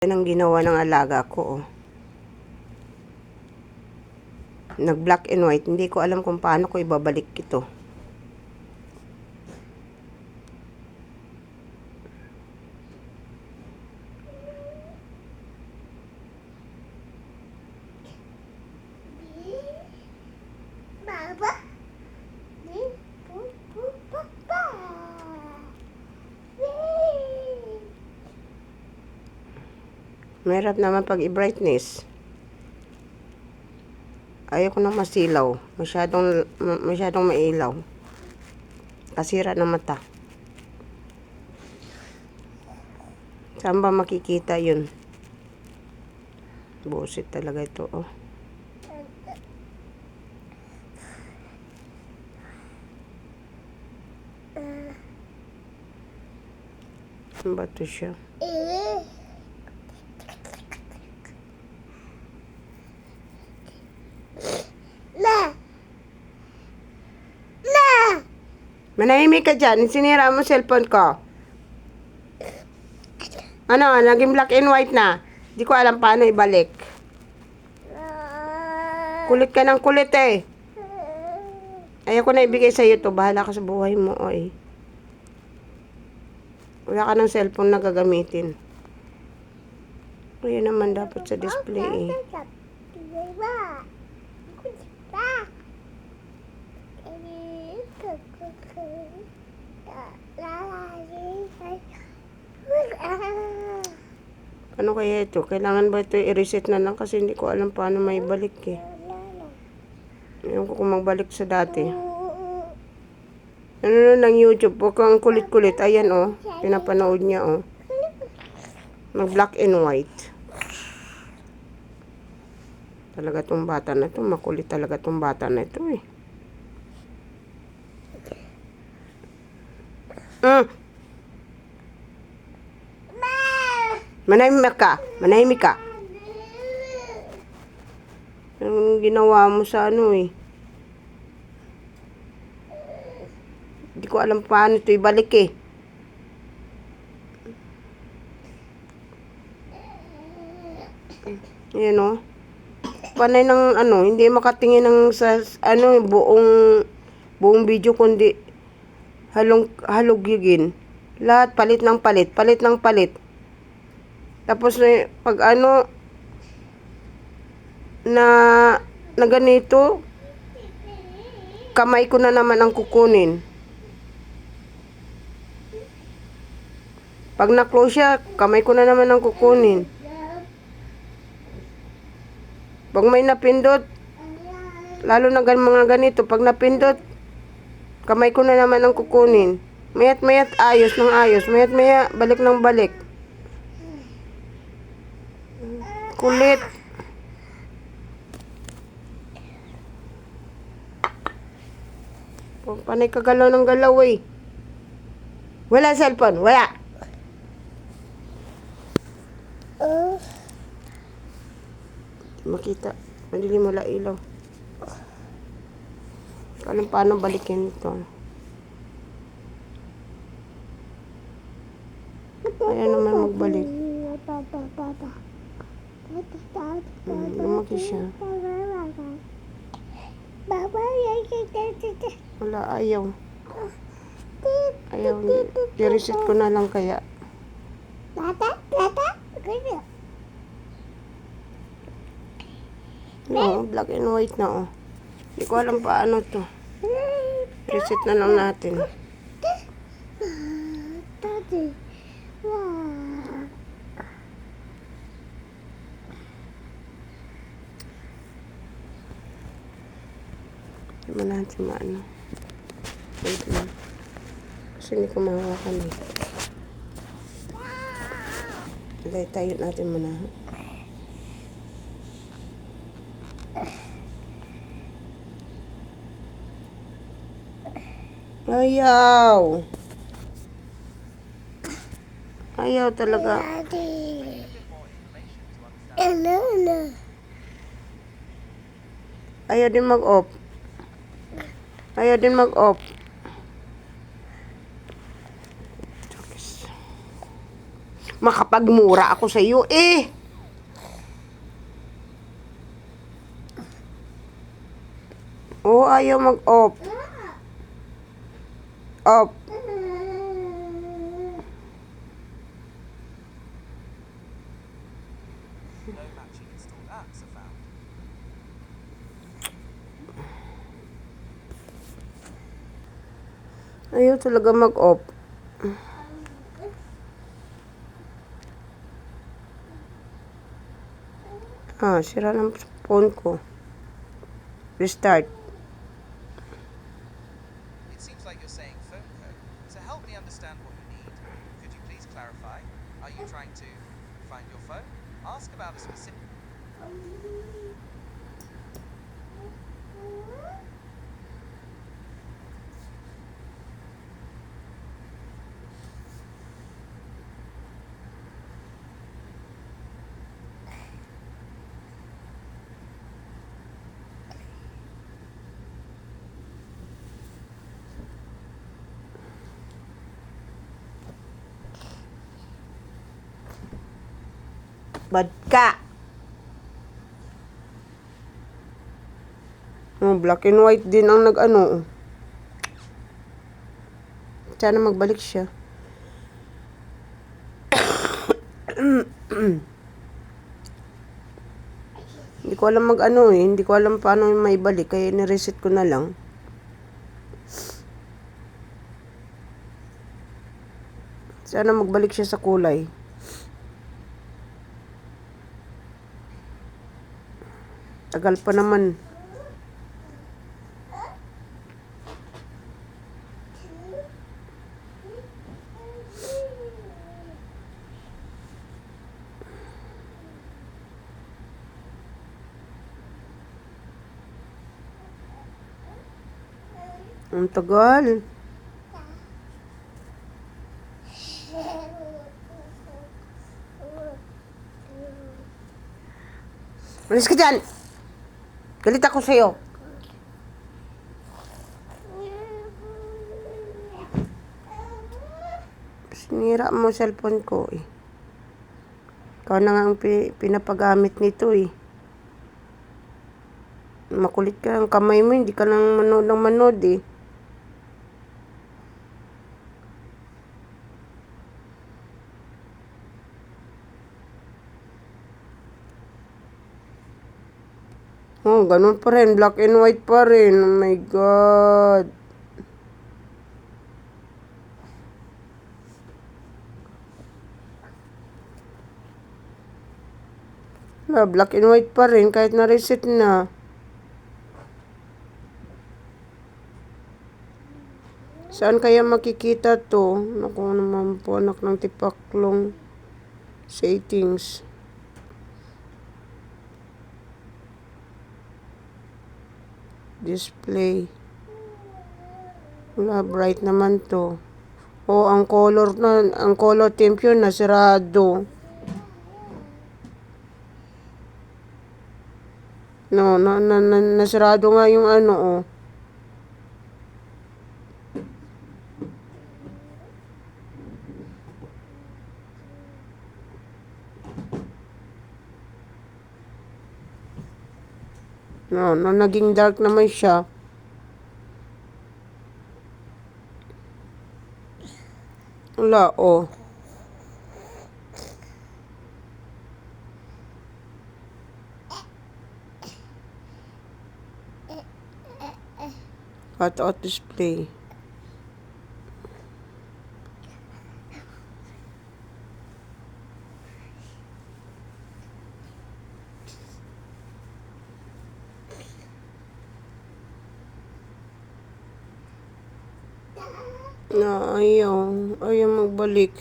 Yan ang ginawa ng alaga ko. Oh. Nag black and white. Hindi ko alam kung paano ko ibabalik ito. Baba. Di, pu, pu, pa, pa. Yay! Mahirap naman pag i-brightness. Ayaw ko na masilaw. Masyadong, ma- masyadong mailaw. Kasira ng mata. Saan ba makikita yun? Busit talaga ito, oh. Ano ba ito siya? Eh. Na. Na. Manahimik ka dyan. Sinira mo cellphone ko. Ano, naging black and white na. Di ko alam paano ibalik. Kulit ka ng kulit eh. Ayoko na ibigay sa'yo to. Bahala ka sa buhay mo, oy. Wala ka ng cellphone na gagamitin. Ayan naman dapat sa display eh. Ano kaya ito? Kailangan ba ito i-reset na lang kasi hindi ko alam paano may balik eh. Ayaw ko kung magbalik sa dati. Ano na ng YouTube? Huwag kang kulit-kulit. Ayan oh. Pinapanood niya oh. Mag black and white. Talaga tong bata na to. Makulit talaga tong bata na ito eh. Mm. Manahimik ka. Manahimik ka. Anong ginawa mo sa ano eh? Hindi ko alam paano ito ibalik eh. Ayan o. Panay ng ano, hindi makatingin ng sa ano buong buong video kundi halong halugigin. Lahat palit ng palit, palit ng palit. Tapos eh, pag ano na na ganito kamay ko na naman ang kukunin. Pag na-close siya, kamay ko na naman ang kukunin. Pag may napindot, lalo na gan mga ganito, pag napindot, kamay ko na naman ang kukunin. Mayat mayat ayos ng ayos, mayat maya balik ng balik. Kulit. Panay kagalaw ng galaw eh. Wala cellphone, wala. Makita. Madilim wala ilaw. Alam paano balikin ito. Ayan naman magbalik. Lumaki siya. Baba, Wala, ayaw. Ayaw. I-reset ko na lang kaya. Tata, tata, ganyan. No, black and white na oh. Hindi ko alam paano to. Reset na lang natin. Tati. Mo natin maano. Wait lang. Kasi hindi ko mahawakan eh. Lagay tayo natin muna. Ayaw. Ayaw talaga. Ano, ano? Ayaw din mag-off. Ayaw din mag-off. Makapagmura ako sa iyo eh. Oh, ayaw mag-off. Off. No Ayaw talaga mag-off. Ah, sira ng phone ko. Restart. It seems like you're saying phone code. To help me understand what you need, could you please clarify? Are you trying to find your phone? Ask about a specific. Bad ka. Oh, black and white din ang nag-ano. Sana magbalik siya. Hindi ko alam mag-ano eh. Hindi ko alam paano may balik. Kaya nireset ko na lang. Sana magbalik siya sa kulay. Tagal pa naman. Ang tagal. Malis ka dyan! Galit ako sa'yo. Sinira mo cellphone ko eh. Ikaw na nga ang pi- pinapagamit nito eh. Makulit ka ang kamay mo, hindi ka lang manood ng manood eh. Oh, ganun pa rin. Black and white pa rin. Oh my God. Wala, black and white pa rin kahit na-reset na. Saan kaya makikita to? Naku naman po, anak ng tipaklong settings. Display. Wala, bright naman to. O, ang color na, ang color temp yun, nasirado. No, na, na, na, nasirado nga yung ano, oh. No, no, naging dark naman siya. Wala, oh. Cut out display. Na ayaw. Ayaw magbalik.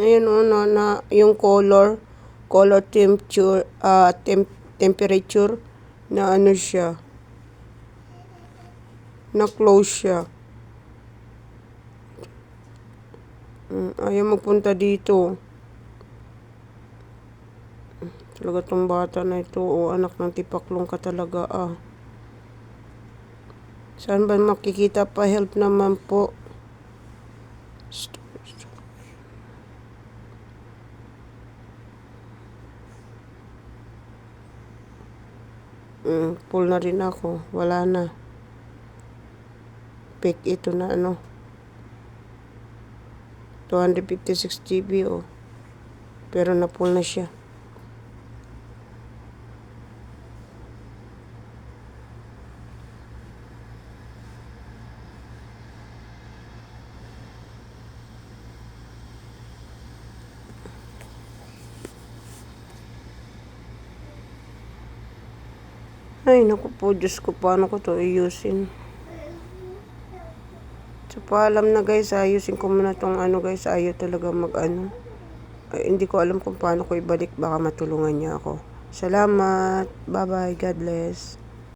Ayan o, na, na, yung color, color temperature, ah, temp, temperature, na ano siya, na close siya. Mm, ayaw magpunta dito. Talaga tong bata na ito, o anak ng tipaklong ka talaga, ah. Saan ba makikita pa help naman po? Mm, pull na rin ako. Wala na. Pick ito na ano. 256 GB oh. Pero na-pull na siya. Ay, naku po, Diyos ko, paano ko to ayusin? So, paalam na guys, ayusin ko muna tong ano guys, ayaw talaga mag ano. Ay, hindi ko alam kung paano ko ibalik, baka matulungan niya ako. Salamat, bye bye, God bless.